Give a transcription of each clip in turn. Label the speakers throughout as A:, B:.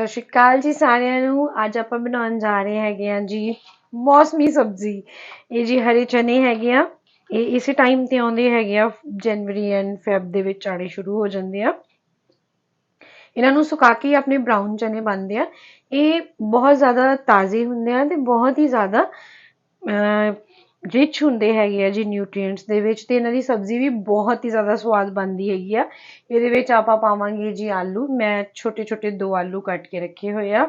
A: ਸਤਿ ਸ਼੍ਰੀ ਅਕਾਲ ਜੀ ਸਾਰਿਆਂ ਨੂੰ। ਅੱਜ ਆਪਾਂ ਬਣਾਉਣ ਜਾ ਰਹੇ ਹੈਗੇ ਆ ਜੀ ਮੌਸਮੀ ਸਬਜ਼ੀ। ਇਹ ਜੀ ਹਰੇ ਚਨੇ ਹੈਗੇ ਆ। ਇਹ ਇਸੇ ਟਾਈਮ ਤੇ ਆਉਂਦੇ ਹੈਗੇ ਆ, ਜਨਵਰੀ ਐਂਡ ਫੈਬ ਦੇ ਵਿੱਚ ਆਣੇ ਸ਼ੁਰੂ ਹੋ ਜਾਂਦੇ ਆ। ਇਹਨਾਂ ਨੂੰ ਸੁਕਾ ਕੇ ਆਪਣੇ ਬ੍ਰਾਊਨ ਚਨੇ ਬਣਦੇ ਆ। ਇਹ ਬਹੁਤ ਜ਼ਿਆਦਾ ਤਾਜ਼ੇ ਹੁੰਦੇ ਆ ਤੇ ਬਹੁਤ ਹੀ ਜ਼ਿਆਦਾ ਰਿਚ ਹੁੰਦੇ ਹੈਗੇ ਆ ਜੀ ਨਿਊਟ੍ਰੀਐਂਟਸ ਦੇ ਵਿੱਚ ਤੇ ਇਹਨਾਂ ਦੀ ਸਬਜ਼ੀ ਵੀ ਬਹੁਤ ਹੀ ਜ਼ਿਆਦਾ ਸਵਾਦ ਬਣਦੀ ਹੈਗੀ ਆ। ਇਹਦੇ ਵਿੱਚ ਆਪਾਂ ਪਾਵਾਂਗੇ ਜੀ ਆਲੂ, ਮੈਂ ਛੋਟੇ ਛੋਟੇ ਦੋ ਆਲੂ ਕੱਟ ਕੇ ਰੱਖੇ ਹੋਏ ਆ।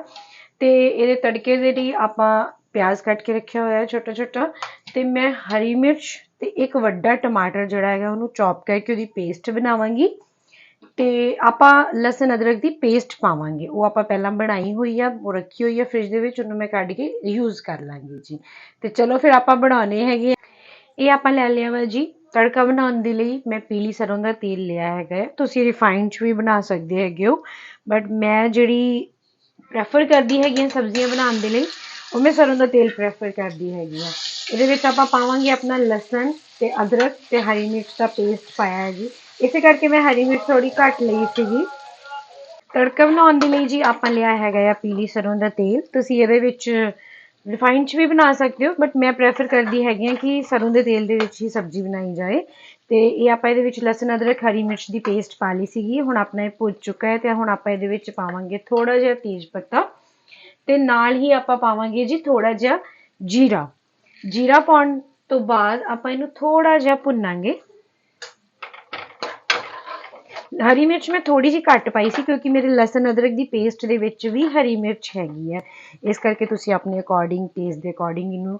A: ਤੇ ਇਹਦੇ ਤੜਕੇ ਦੇ ਲਈ ਆਪਾਂ ਪਿਆਜ਼ ਕੱਟ ਕੇ ਰੱਖਿਆ ਹੋਇਆ ਛੋਟਾ ਛੋਟਾ ਤੇ ਮੈਂ ਹਰੀ ਮਿਰਚ ਤੇ ਇੱਕ ਵੱਡਾ ਟਮਾਟਰ ਜਿਹੜਾ ਹੈਗਾ ਉਹਨੂੰ ਚੌਪ ਕਰਕੇ ਉਹਦੀ ਪੇਸਟ ਬਣਾਵਾਂਗੀ। ਤੇ ਆਪਾਂ ਲਸਣ ਅਦਰਕ ਦੀ ਪੇਸਟ ਪਾਵਾਂਗੇ। ਉਹ ਆਪਾਂ ਪਹਿਲਾਂ ਬਣਾਈ ਹੋਈ ਆ, ਉਹ ਰੱਖੀ ਹੋਈ ਆ ਫ੍ਰਿਜ ਦੇ ਵਿੱਚ, ਉਹਨੂੰ ਮੈਂ ਕੱਢ ਕੇ ਯੂਜ਼ ਕਰ ਲਾਂਗੀ ਜੀ। ਤੇ ਚਲੋ ਫਿਰ ਆਪਾਂ ਬਣਾਉਣੇ ਹੈਗੇ ਇਹ ਆਪਾਂ ਲੈ ਲਿਆ ਵਾ ਜੀ, ਤੜਕਾ ਬਣਾਉਣ ਦੇ ਲਈ ਮੈਂ ਪੀਲੀ ਸਰੋਂ ਦਾ ਤੇਲ ਲਿਆ ਹੈਗਾ ਤੁਸੀਂ ਰਿਫਾਈਨਡ ਚ ਵੀ ਬਣਾ ਸਕਦੇ ਹੈਗੇ ਹੋ। ਬਟ ਮੈਂ ਜਿਹੜੀ ਪ੍ਰੈਫਰ ਕਰਦੀ ਹੈਗੀ ਸਬਜ਼ੀਆਂ ਬਣਾਉਣ ਦੇ ਲਈ, ਉਹ ਮੈਂ ਸਰੋਂ ਦਾ ਤੇਲ ਪ੍ਰੈਫਰ ਕਰਦੀ ਹੈਗੀ ਆ। ਇਹਦੇ ਵਿੱਚ ਆਪਾਂ ਪਾਵਾਂਗੇ ਆਪਣਾ ਲਸਣ ਤੇ ਅਦਰਕ ਤੇ ਹਰੀ ਮਿਰਚ ਦਾ ਪੇਸਟ ਪਾਇਆ ਹੈ ਜੀ। ਇਸੇ ਕਰਕੇ ਮੈਂ ਹਰੀ ਮਿਰਚ ਥੋੜੀ ਘੱਟ ਲਈ ਸੀਗੀ। ਤੜਕਾ ਬਣਾਉਣ ਦੇ ਲਈ ਜੀ ਆਪਾਂ ਲਿਆ ਹੈਗਾ ਆ ਪੀਲੀ ਸਰੋਂ ਦਾ ਤੇਲ। ਤੁਸੀਂ ਇਹਦੇ ਵਿੱਚ ਰਿਫਾਈਨਡ ਚ ਵੀ ਬਣਾ ਸਕਦੇ ਹੋ ਬਟ ਮੈਂ ਪ੍ਰੈਫਰ ਕਰਦੀ ਹੈਗੀ ਆ ਕਿ ਸਰੋਂ ਦੇ ਤੇਲ ਦੇ ਵਿੱਚ ਹੀ ਸਬਜ਼ੀ ਬਣਾਈ ਜਾਏ। ਤੇ ਇਹ ਆਪਾਂ ਇਹਦੇ ਵਿੱਚ ਲਸਣ, ਅਦਰਕ, ਹਰੀ ਮਿਰਚ ਦੀ ਪੇਸਟ ਪਾ ਲਈ ਸੀਗੀ। ਹੁਣ ਆਪਣਾ ਇਹ ਭੁੱਜ ਚੁੱਕਾ ਹੈ ਤੇ ਹੁਣ ਆਪਾਂ ਇਹਦੇ ਵਿੱਚ ਪਾਵਾਂਗੇ ਥੋੜਾ ਜਿਹਾ ਤੇਜ ਪੱਤਾ। ਤੇ ਨਾਲ ਹੀ ਆਪਾਂ ਪਾਵਾਂਗੇ ਜੀ ਥੋੜਾ ਜਿਹਾ ਜੀਰਾ। ਜੀਰਾ ਪਾਉਣ ਤੋਂ ਬਾਅਦ ਆਪਾਂ ਇਹਨੂੰ ਥੋੜਾ ਜਿਹਾ ਭੁੰਨਾਂਗੇ। ਹਰੀ ਮਿਰਚ ਮੈਂ ਥੋੜੀ ਜਿਹੀ ਘੱਟ ਪਾਈ ਸੀ ਕਿਉਂਕਿ ਮੇਰੇ ਲਸਣ ਅਦਰਕ ਦੀ ਪੇਸਟ ਦੇ ਵਿੱਚ ਵੀ ਹਰੀ ਮਿਰਚ ਹੈਗੀ ਹੈ। ਇਸ ਕਰਕੇ ਤੁਸੀਂ ਆਪਣੇ ਅਕੋਰਡਿੰਗ ਟੇਸਟ ਦੇ ਅਕੋਰਡਿੰਗ ਇਹਨੂੰ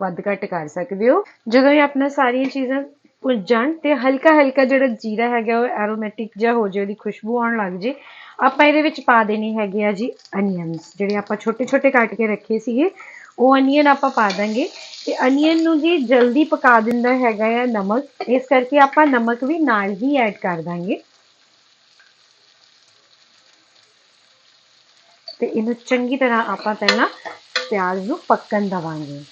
A: ਵੱਧ ਘੱਟ ਕਰ ਸਕਦੇ ਹੋ। ਜਦੋਂ ਇਹ ਆਪਣਾ ਸਾਰੀਆਂ ਚੀਜ਼ਾਂ ਭੁੱਜ ਜਾਣ ਤੇ ਹਲਕਾ ਹਲਕਾ ਜਿਹੜਾ ਜੀਰਾ ਹੈਗਾ ਉਹ ਐਰੋਮੈਟਿਕ ਜਿਹਾ ਹੋ ਜਾਏ ਉਹਦੀ ਖੁਸ਼ਬੂ ਆਉਣ ਲੱਗ ਜੇ, ਆਪਾਂ ਇਹਦੇ ਵਿੱਚ ਪਾ ਦੇਣੇ ਹੈਗੇ ਆ ਜੀ ਅਨੀਅਨਸ ਜਿਹੜੇ ਆਪਾਂ ਛੋਟੇ ਛੋਟੇ ਕੱਟ ਕੇ ਰੱਖੇ ਸੀਗੇ, ਉਹ ਅਨੀਅਨ ਆਪਾਂ ਪਾ ਦਾਂਗੇ। ਤੇ ਅਨੀਅਨ ਨੂੰ ਜੀ ਜਲਦੀ ਪਕਾ ਦਿੰਦਾ ਹੈਗਾ ਆ ਨਮਕ। ਇਸ ਕਰਕੇ ਆਪਾਂ ਨਮਕ ਵੀ ਨਾਲ ਹੀ ਐਡ ਕਰ ਦਾਂਗੇ। ਤੇ ਇਹਨੂੰ ਚੰਗੀ ਤਰ੍ਹਾਂ ਆਪਾਂ ਪਹਿਲਾਂ ਪਿਆਜ਼ ਨੂੰ ਪੱਕਣ ਦਵਾਂਗੇ।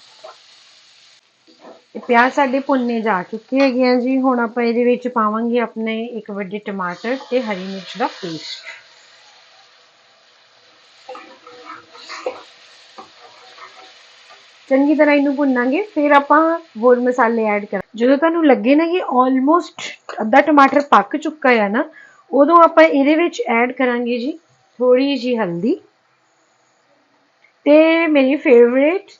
A: ਇਹ ਪਿਆਜ਼ ਸਾਡੇ ਭੁੰਨੇ ਜਾ ਚੁੱਕੇ ਹੈਗੇ ਆ ਜੀ। ਹੁਣ ਆਪਾਂ ਇਹਦੇ ਵਿੱਚ ਪਾਵਾਂਗੇ ਆਪਣੇ ਇੱਕ ਵੱਡੇ ਟਮਾਟਰ ਤੇ ਹਰੀ ਮਿਰਚ ਦਾ ਪੇਸਟ। ਚੰਗੀ ਤਰ੍ਹਾਂ ਇਹਨੂੰ ਭੁੰਨਾਂਗੇ, ਫਿਰ ਆਪਾਂ ਹੋਰ ਮਸਾਲੇ ਐਡ ਕਰ ਜਦੋਂ ਤੁਹਾਨੂੰ ਲੱਗੇ ਨਾ ਕਿ ਆਲਮੋਸਟ ਅੱਧਾ ਟਮਾਟਰ ਪੱਕ ਚੁੱਕਾ ਹੈ ਨਾ, ਉਦੋਂ ਆਪਾਂ ਇਹਦੇ ਵਿੱਚ ਐਡ ਕਰਾਂਗੇ ਜੀ ਥੋੜੀ ਜੀ ਹਲਦੀ। ਤੇ ਮੇਰੀ ਫੇਵਰੇਟ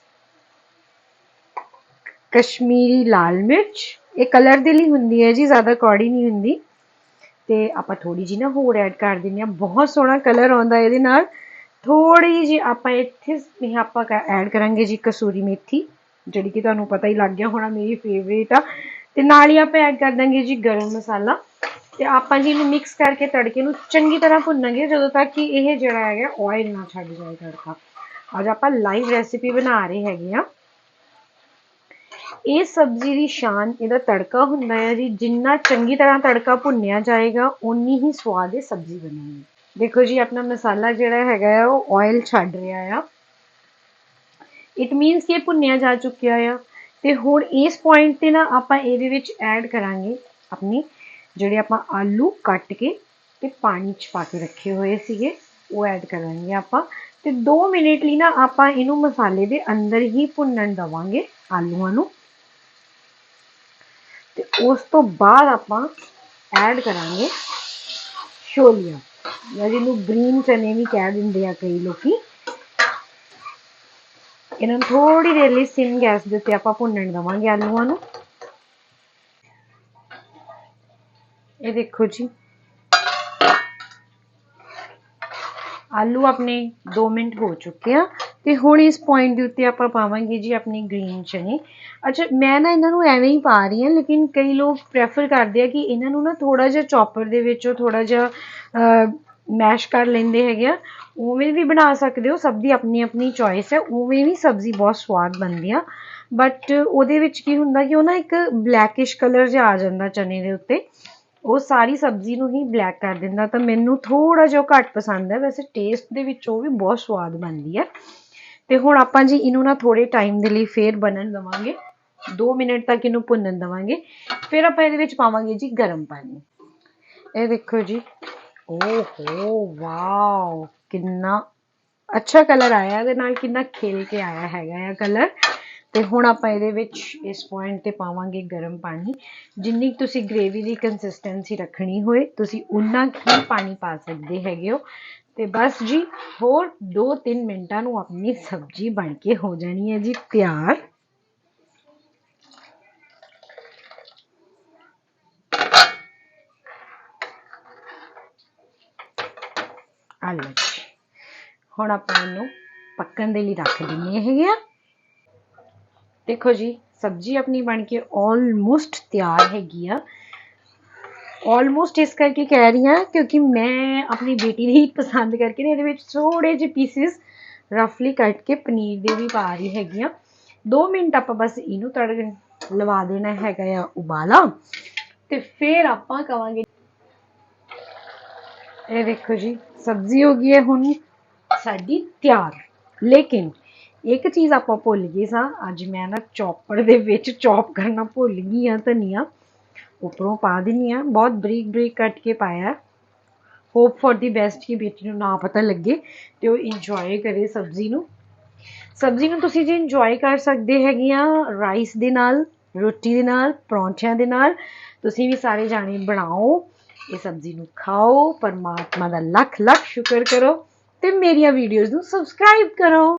A: ਕਸ਼ਮੀਰੀ ਲਾਲ ਮਿਰਚ। ਇਹ ਕਲਰ ਦੇ ਲਈ ਹੁੰਦੀ ਹੈ ਜੀ, ਜ਼ਿਆਦਾ ਕੌੜੀ ਨਹੀਂ ਹੁੰਦੀ। ਤੇ ਆਪਾਂ ਥੋੜੀ ਜੀ ਨਾ ਹੋਰ ਐਡ ਕਰ ਦਿੰਨੇ ਆ ਬਹੁਤ ਸੋਹਣਾ ਕਲਰ ਆਉਂਦਾ ਇਹਦੇ ਨਾਲ। ਥੋੜੀ ਜੀ ਆਪਾਂ ਇੱਥੇ ਇਹ ਆਪਾਂ ਐਡ ਕਰਾਂਗੇ ਜੀ ਕਸੂਰੀ ਮੇਥੀ, ਜਿਹੜੀ ਕਿ ਤੁਹਾਨੂੰ ਪਤਾ ਹੀ ਲੱਗ ਗਿਆ ਹੋਣਾ ਮੇਰੀ ਫੇਵਰੇਟ ਆ। ਤੇ ਨਾਲ ਹੀ ਆਪਾਂ ਐਡ ਕਰ ਦਾਂਗੇ ਜੀ ਗਰਮ ਮਸਾਲਾ। ਤੇ ਆਪਾਂ ਜੀ ਇਹਨੂੰ ਮਿਕਸ ਕਰਕੇ ਤੜਕੇ ਨੂੰ ਚੰਗੀ ਤਰ੍ਹਾਂ ਭੁੰਨਾਂਗੇ, ਜਦੋਂ ਤੱਕ ਕਿ ਇਹ ਜਿਹੜਾ ਹੈਗਾ ਆਇਲ ਨਾ ਛੱਡ ਜਾਏ ਤੜਕਾ। ਅੱਜ ਆਪਾਂ ਲਾਈਵ ਰੈਸਿਪੀ ਬਣਾ ਰਹੇ ਹੈਗੇ ਆ ਇਹ ਸਬਜ਼ੀ ਦੀ ਸ਼ਾਨ, ਇਹਦਾ ਤੜਕਾ ਹੁੰਦਾ ਹੈ ਜੀ। ਜਿੰਨਾ ਚੰਗੀ ਤਰ੍ਹਾਂ ਤੜਕਾ ਭੁੰਨਿਆ ਜਾਏਗਾ ਉਨੀ ਹੀ ਸਵਾਦ ਇਹ ਸਬਜ਼ੀ ਬਣੇਗੀ। ਦੇਖੋ ਜੀ, ਆਪਣਾ ਮਸਾਲਾ ਜਿਹੜਾ ਹੈਗਾ ਆ ਉਹ ਆਇਲ ਛੱਡ ਰਿਹਾ ਆ। ਇਟ ਮੀਨਸ ਕਿ ਭੁੰਨਿਆ ਜਾ ਚੁੱਕਿਆ ਆ। ਤੇ ਹੁਣ ਇਸ ਪੁਆਇੰਟ ਤੇ ਨਾ ਆਪਾਂ ਇਹਦੇ ਵਿੱਚ ਐਡ ਕਰਾਂਗੇ ਆਪਣੀ ਜਿਹੜੇ ਆਪਾਂ ਆਲੂ ਕੱਟ ਕੇ ਤੇ ਪਾਣੀ 'ਚ ਪਾ ਕੇ ਰੱਖੇ ਹੋਏ ਸੀਗੇ, ਉਹ ਐਡ ਕਰਾਂਗੇ ਆਪਾਂ। ਤੇ 2 ਮਿੰਟ ਲਈ ਨਾ ਆਪਾਂ ਇਹਨੂੰ ਮਸਾਲੇ ਦੇ ਅੰਦਰ ਹੀ ਭੁੰਨਣ ਦਵਾਂਗੇ ਆਲੂਆਂ ਨੂੰ। ਤੇ ਉਸ ਤੋਂ ਬਾਅਦ ਆਪਾਂ ਐਡ ਕਰਾਂਗੇ ਛੋਲੀਆਂ। ਜਾਂ ਜਿਹਨੂੰ ਗ੍ਰੀਨ ਚਨੇ ਵੀ ਕਹਿ ਦਿੰਦੇ ਆ ਕਈ ਲੋਕੀ। ਇਹਨਾਂ ਨੂੰ ਥੋੜੀ ਦੇਰ ਲਈ ਸਿਮ ਗੈਸ ਦੇ ਉੱਤੇ ਆਪਾਂ ਭੁੰਨਣ ਦਵਾਂਗੇ ਆਲੂਆਂ ਨੂੰ। ਇਹ ਦੇਖੋ ਜੀ। ਆਲੂ ਆਪਣੇ 2 ਮਿੰਟ ਹੋ ਚੁੱਕੇ ਆ ਤੇ ਹੁਣ ਇਸ ਪੁਆਇੰਟ ਦੇ ਉੱਤੇ ਆਪਾਂ ਪਾਵਾਂਗੇ ਜੀ ਆਪਣੀ ਗ੍ਰੀਨ ਚਨੇ। ਅੱਛਾ, ਮੈਂ ਨਾ ਇਹਨਾਂ ਨੂੰ ਐਵੇਂ ਹੀ ਪਾ ਰਹੀ ਹਾਂ, ਲੇਕਿਨ ਕਈ ਲੋਕ ਪ੍ਰੈਫਰ ਕਰਦੇ ਆ ਕਿ ਇਹਨਾਂ ਨੂੰ ਨਾ ਥੋੜਾ ਜਿਹਾ ਚੌਪਰ ਦੇ ਵਿੱਚੋਂ ਥੋੜਾ ਜਿਹਾ ਮੈਸ਼ ਕਰ ਲੈਂਦੇ ਹੈਗੇ ਆ। ਉਵੇਂ ਵੀ ਬਣਾ ਸਕਦੇ ਹੋ, ਸਭ ਦੀ ਆਪਣੀ ਆਪਣੀ ਚੋਇਸ ਹੈ, ਉਵੇਂ ਵੀ ਸਬਜ਼ੀ ਬਹੁਤ ਸਵਾਦ ਬਣਦੀ ਆ। ਬਟ ਉਹਦੇ ਵਿੱਚ ਕੀ ਹੁੰਦਾ ਕਿ ਉਹ ਨਾ ਇੱਕ ਬਲੈਕਿਸ਼ ਕਲਰ ਜਿਹਾ ਆ ਜਾਂਦਾ ਚਨੇ ਦੇ ਉੱਤੇ। ਉਹ ਸਾਰੀ ਸਬਜ਼ੀ ਨੂੰ ਹੀ ਬਲੈਕ ਕਰ ਦਿੰਦਾ, ਤਾਂ ਮੈਨੂੰ ਥੋੜਾ ਜਿਹਾ ਘੱਟ ਪਸੰਦ ਹੈ। ਵੈਸੇ ਟੇਸਟ ਦੇ ਵਿੱਚ ਉਹ ਵੀ ਬਹੁਤ ਸਵਾਦ ਬਣਦੀ ਹੈ। ਤੇ ਹੁਣ ਆਪਾਂ ਜੀ ਇਹਨੂੰ ਨਾ ਥੋੜੇ ਟਾਈਮ ਦੇ ਲਈ ਫੇਰ ਬਣਨ ਦਵਾਂਗੇ। 2 ਮਿੰਟ ਤੱਕ ਇਹਨੂੰ ਭੁੰਨਣ ਦਵਾਂਗੇ। ਫਿਰ ਆਪਾਂ ਇਹਦੇ ਵਿੱਚ ਪਾਵਾਂਗੇ ਜੀ ਗਰਮ ਪਾਣੀ। ਇਹ ਦੇਖੋ ਜੀ। ਓਹੋ, ਵਾਓ! ਕਿੰਨਾ ਅੱਛਾ ਕਲਰ ਆਇਆ ਇਹਦੇ ਨਾਲ, ਕਿੰਨਾ ਖਿਲ ਕੇ ਆਇਆ ਹੈਗਾ ਆ ਕਲਰ ਤੇ ਹੁਣ ਆਪਾਂ ਇਹਦੇ ਵਿੱਚ ਇਸ ਪੁਆਇੰਟ ਤੇ ਪਾਵਾਂਗੇ ਗਰਮ ਪਾਣੀ। ਜਿੰਨੀ ਕੁ ਤੁਸੀਂ ਗ੍ਰੇਵੀ ਦੀ ਕੰਸਿਸਟੈਂਸੀ ਰੱਖਣੀ ਹੋਏ, ਤੁਸੀਂ ਉਨਾ ਹੀ ਪਾਣੀ ਪਾ ਸਕਦੇ ਹੈਗੇ ਹੋ। ਤੇ ਬਸ ਜੀ, ਹੋਰ 2-3 ਮਿੰਟਾਂ ਨੂੰ ਆਪਣੀ ਸਬਜ਼ੀ ਬਣ ਕੇ ਹੋ ਜਾਣੀ ਹੈ ਜੀ, ਤਿਆਰ। ਆਲੂ ਹੁਣ ਆਪਾਂ ਇਹਨੂੰ ਪੱਕਣ ਦੇ ਲਈ ਰੱਖ ਦਿੰਨੇ ਹੈਗੇ ਆ। ਦੇਖੋ ਜੀ, ਸਬਜ਼ੀ ਆਪਣੀ ਬਣ ਕੇ ਆਲਮੋਸਟ ਤਿਆਰ ਹੈਗੀ ਆ। ਆਲਮੋਸਟ ਇਸ ਕਰਕੇ ਕਹਿ ਰਹੀ ਹਾਂ ਕਿਉਂਕਿ ਮੈਂ ਆਪਣੀ ਬੇਟੀ ਦੀ ਪਸੰਦ ਕਰਕੇ ਨੇ ਇਹਦੇ ਵਿੱਚ ਥੋੜੇ ਜਿਹੇ ਪੀਸਿਸ ਰਫਲੀ ਕੱਟ ਕੇ ਪਨੀਰ ਦੇ ਵੀ ਪਾ ਰਹੀ ਹੈਗੀ ਆ 2 ਮਿੰਟ ਆਪਾਂ ਬਸ ਇਹਨੂੰ ਤੜਕ ਲਵਾ ਦੇਣਾ ਹੈਗਾ ਆ ਉਬਾਲਾ ਤੇ ਫਿਰ ਆਪਾਂ ਕਵਾਂਗੇ। ਇਹ ਦੇਖੋ ਜੀ, ਸਬਜ਼ੀ ਹੋ ਗਈ ਹੈ ਹੁਣ ਸਾਡੀ ਤਿਆਰ। ਲੇਕਿਨ ਇੱਕ ਚੀਜ਼ ਆਪਾਂ ਭੁੱਲ ਗਏ ਸਾਂ, ਅੱਜ ਮੈਂ ਨਾ ਚੌਪਰ ਦੇ ਵਿੱਚ ਚੌਪ ਕਰਨਾ ਭੁੱਲ ਗਈ ਆ ਧਨੀਆ। ਉੱਪਰੋਂ ਪਾ ਦਿੰਨੀ ਆ, ਬਹੁਤ ਬਰੀਕ ਬਰੀਕ ਕੱਟ ਕੇ ਪਾਇਆ। ਹੋਪ ਫॉर ਦੀ ਬੈਸਟ ਕਿ ਬੇਟੀ ਨੂੰ ਨਾ ਪਤਾ ਲੱਗੇ ਤੇ ਉਹ ਇੰਜੋਏ ਕਰੇ ਸਬਜ਼ੀ ਨੂੰ। ਸਬਜ਼ੀ ਨੂੰ ਤੁਸੀਂ ਜੇ ਇੰਜੋਏ ਕਰ ਸਕਦੇ ਹੈਗੇ ਆ ਰਾਈਸ ਦੇ ਨਾਲ, ਰੋਟੀ ਦੇ ਨਾਲ, ਪਰੌਂਠਿਆਂ ਦੇ ਨਾਲ, ਤੁਸੀਂ ਵੀ ਸਾਰੇ ਜਾਣੇ ਬਣਾਓ, ਇਹ ਸਬਜ਼ੀ ਨੂੰ ਖਾਓ, ਪਰਮਾਤਮਾ ਦਾ ਲੱਖ ਲੱਖ ਸ਼ੁਕਰ ਕਰੋ ਤੇ ਮੇਰੀਆਂ ਵੀਡੀਓਜ਼ ਨੂੰ ਸਬਸਕ੍ਰਾਈਬ ਕਰੋ।